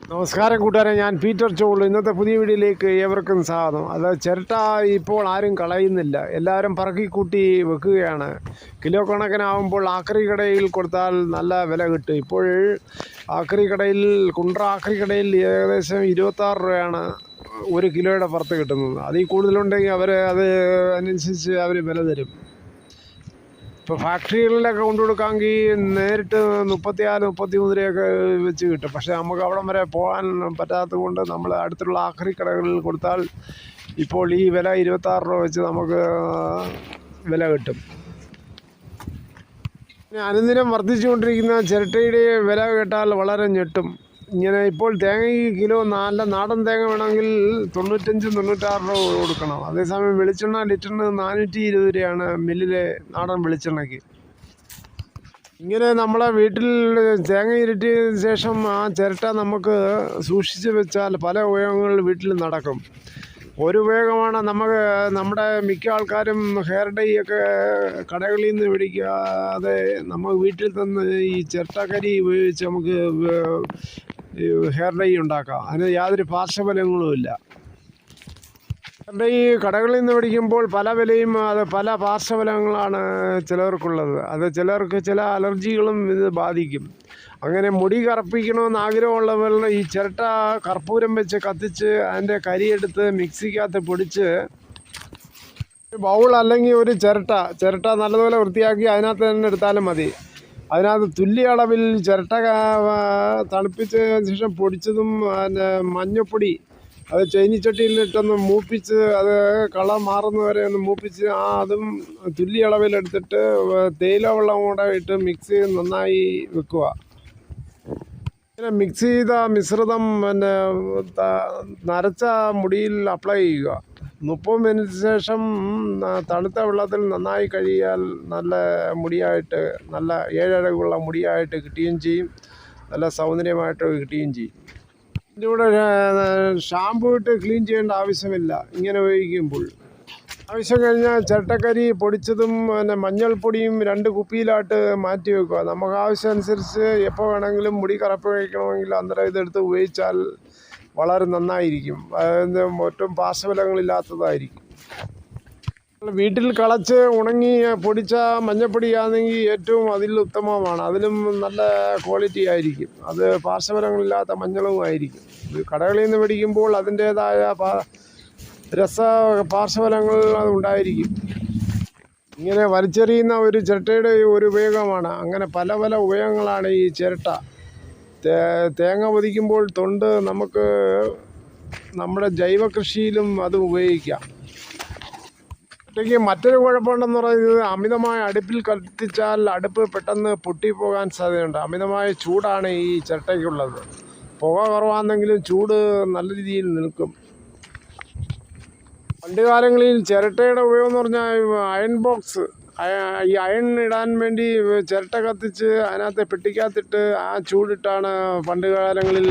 നമസ്കാരം കൂട്ടുകാരെ ഞാൻ പീറ്റർ ചോൾ. ഇന്നത്തെ പുതിയ വീഡിയോയിലേക്ക് ഏവർക്കും സ്വാഗതം. അത് ചിരട്ട ഇപ്പോൾ ആരും കളയുന്നില്ല. എല്ലാവരും പറക്കി കൂട്ടി വെക്കുകയാണ്. കിലോ കണക്കിനാവുമ്പോൾ ആക്രി കടയിൽ കൊടുത്താൽ നല്ല വില കിട്ടും. ഇപ്പോൾ ആക്രി കടയിൽ കുണ്ട്ര ആക്രി കടയിൽ ഏകദേശം ഇരുപത്താറ് രൂപയാണ് ഒരു കിലോയുടെ പുറത്ത് കിട്ടുന്നത്. അതിൽ കൂടുതലുണ്ടെങ്കിൽ അവർ അത് അനുസരിച്ച് അവർ വില തരും. ഇപ്പോൾ ഫാക്ടറികളിലൊക്കെ കൊണ്ടു കൊടുക്കാമെങ്കിൽ നേരിട്ട് മുപ്പത്തിനാല് മുപ്പത്തി മൂന്ന് രൂപയൊക്കെ വെച്ച് കിട്ടും. പക്ഷേ നമുക്ക് അവിടം വരെ പോകാൻ പറ്റാത്തത് കൊണ്ട് നമ്മൾ അടുത്തുള്ള ആഖറി കടകളിൽ കൊടുത്താൽ ഇപ്പോൾ ഈ വില ഇരുപത്താറ് രൂപ വെച്ച് നമുക്ക് വില കിട്ടും. അനുദിനം വർദ്ധിച്ചുകൊണ്ടിരിക്കുന്ന ചിരട്ടയുടെ വില കേട്ടാൽ വളരെ ഞെട്ടും. ഇങ്ങനെ ഇപ്പോൾ തേങ്ങയ്ക്ക് കിലോ നല്ല നാടൻ തേങ്ങ വേണമെങ്കിൽ തൊണ്ണൂറ്റഞ്ച് തൊണ്ണൂറ്റാറ് രൂപ കൊടുക്കണം. അതേസമയം വെളിച്ചെണ്ണ ലിറ്ററിന് നാനൂറ്റി ഇരുപത് രൂപയാണ് മില്ലിലെ നാടൻ വെളിച്ചെണ്ണയ്ക്ക്. ഇങ്ങനെ നമ്മളെ വീട്ടിൽ തേങ്ങ ഇരട്ടിയതിന് ശേഷം ആ ചിരട്ട നമുക്ക് സൂക്ഷിച്ച് വെച്ചാൽ പല ഉപയോഗങ്ങളിൽ വീട്ടിൽ നടക്കും. ഒരു ഉപയോഗമാണ് നമുക്ക് നമ്മുടെ മിക്ക ആൾക്കാരും ഹെയർ ഡൈ ഒക്കെ കടകളിൽ നിന്ന് മേടിക്കാതെ നമ്മൾ വീട്ടിൽ തന്നെ ഈ ചിരട്ടക്കരി ഉപയോഗിച്ച് നമുക്ക് ഹെയർ ഡൈ ഉണ്ടാക്കാം. അതിന് യാതൊരു പാർശ്വഫലങ്ങളുമില്ല ഡൈ കടകളിൽ നിന്ന് മേടിക്കുമ്പോൾ പല വിലയും അത് പല പാർശ്വഫലങ്ങളാണ് ചിലർക്കുള്ളത്. അത് ചിലർക്ക് ചില അലർജികളും ഇത് ബാധിക്കും. അങ്ങനെ മുടി കറുപ്പിക്കണമെന്ന് ആഗ്രഹമുള്ളവരുടെ ഈ ചിരട്ട കർപ്പൂരം വെച്ച് കത്തിച്ച് അതിന്റെ കരിയെടുത്ത് മിക്സിക്കകത്ത് പൊടിച്ച് ബൗൾ അല്ലെങ്കിൽ ഒരു ചിരട്ട ചിരട്ട നല്ലതുപോലെ വൃത്തിയാക്കി അതിനകത്ത് തന്നെ എടുത്താലും മതി. അതിനകത്ത് തുല്യ അളവിൽ ചിരട്ട തണുപ്പിച്ച ശേഷം പൊടിച്ചതും പിന്നെ മഞ്ഞപ്പൊടി അത് ചൈനിച്ചട്ടിയിലിട്ടൊന്ന് മൂപ്പിച്ച് അത് കളർ മാറുന്നവരെ ഒന്ന് മൂപ്പിച്ച് ആ അതും തുല്യ അളവിലെടുത്തിട്ട് തേയില വെള്ളം കൂടെ ഇട്ട് മിക്സ് ചെയ്ത് നന്നായി വെക്കുക. പിന്നെ മിക്സ് ചെയ്ത മിശ്രിതം പിന്നെ നരച്ച മുടിയിൽ അപ്ലൈ ചെയ്യുക. മുപ്പത് മിനിറ്റ് ശേഷം തണുത്ത വെള്ളത്തിൽ നന്നായി കഴിയാൽ നല്ല മുടിയായിട്ട് നല്ല ഏഴഴകുള്ള മുടിയായിട്ട് കിട്ടുകയും ചെയ്യും. നല്ല സൗന്ദര്യമായിട്ട് കിട്ടുകയും ചെയ്യും. ഇതിന്റെ കൂടെ ഷാമ്പൂ ഇട്ട് ക്ലീൻ ചെയ്യേണ്ട ആവശ്യമില്ല. ഇങ്ങനെ ഉപയോഗിക്കുമ്പോൾ. ആവശ്യം കഴിഞ്ഞാൽ ചട്ടക്കരി പൊടിച്ചതും പിന്നെ മഞ്ഞൾപ്പൊടിയും രണ്ട് കുപ്പിയിലായിട്ട് മാറ്റി വെക്കുക. നമുക്ക് ആവശ്യം അനുസരിച്ച് എപ്പോൾ വേണമെങ്കിലും മുടി കറപ്പിക്കണമെങ്കിൽ അന്നേരം ഇതെടുത്ത് ഉപയോഗിച്ചാൽ വളരെ നന്നായിരിക്കും. അതായത് ഒട്ടും പാർശ്വഫലങ്ങളില്ലാത്തതായിരിക്കും. വീട്ടിൽ കളച്ച് ഉണങ്ങി പൊടിച്ച മഞ്ഞപ്പൊടിയാണെങ്കിൽ ഏറ്റവും അതിൽ ഉത്തമമാണ്. അതിലും നല്ല ക്വാളിറ്റി ആയിരിക്കും. അത് പാർശ്വഫലങ്ങളില്ലാത്ത മഞ്ഞളും ആയിരിക്കും. കടകളിൽ നിന്ന് മേടിക്കുമ്പോൾ അതിന്റേതായ രസ പാർശ്വഫലങ്ങൾ ഉണ്ടായിരിക്കും. ഇങ്ങനെ വലിച്ചെറിയുന്ന ഒരു ചിരട്ടയുടെ ഒരു ഉപയോഗമാണ്. അങ്ങനെ പല പല ഉപയോഗങ്ങളാണ് ഈ ചിരട്ട. തേങ്ങ പൊതിക്കുമ്പോൾ തൊണ്ട് നമുക്ക് നമ്മുടെ ജൈവ കൃഷിയിലും അത് ഉപയോഗിക്കാം. ഒറ്റയ്ക്ക് മറ്റൊരു കുഴപ്പമുണ്ടെന്ന് പറയുന്നത് അമിതമായ അടുപ്പിൽ കത്തിച്ചാൽ അടുപ്പ് പെട്ടെന്ന് പൊട്ടിപ്പോകാൻ സാധ്യതയുണ്ട്. അമിതമായ ചൂടാണ് ഈ ചിരട്ടയ്ക്കുള്ളത്. പുക കുറവാണെങ്കിലും ചൂട് നല്ല രീതിയിൽ നിൽക്കും. പണ്ട് കാലങ്ങളിൽ ചിരട്ടയുടെ ഉപയോഗം എന്ന് പറഞ്ഞാൽ അയൺ ബോക്സ് ഈ അയൺ ഇടാൻ വേണ്ടി ചിരട്ട കത്തിച്ച് അതിനകത്ത് പെട്ടിക്കകത്തിട്ട് ആ ചൂടിട്ടാണ് പണ്ട് കാലങ്ങളിൽ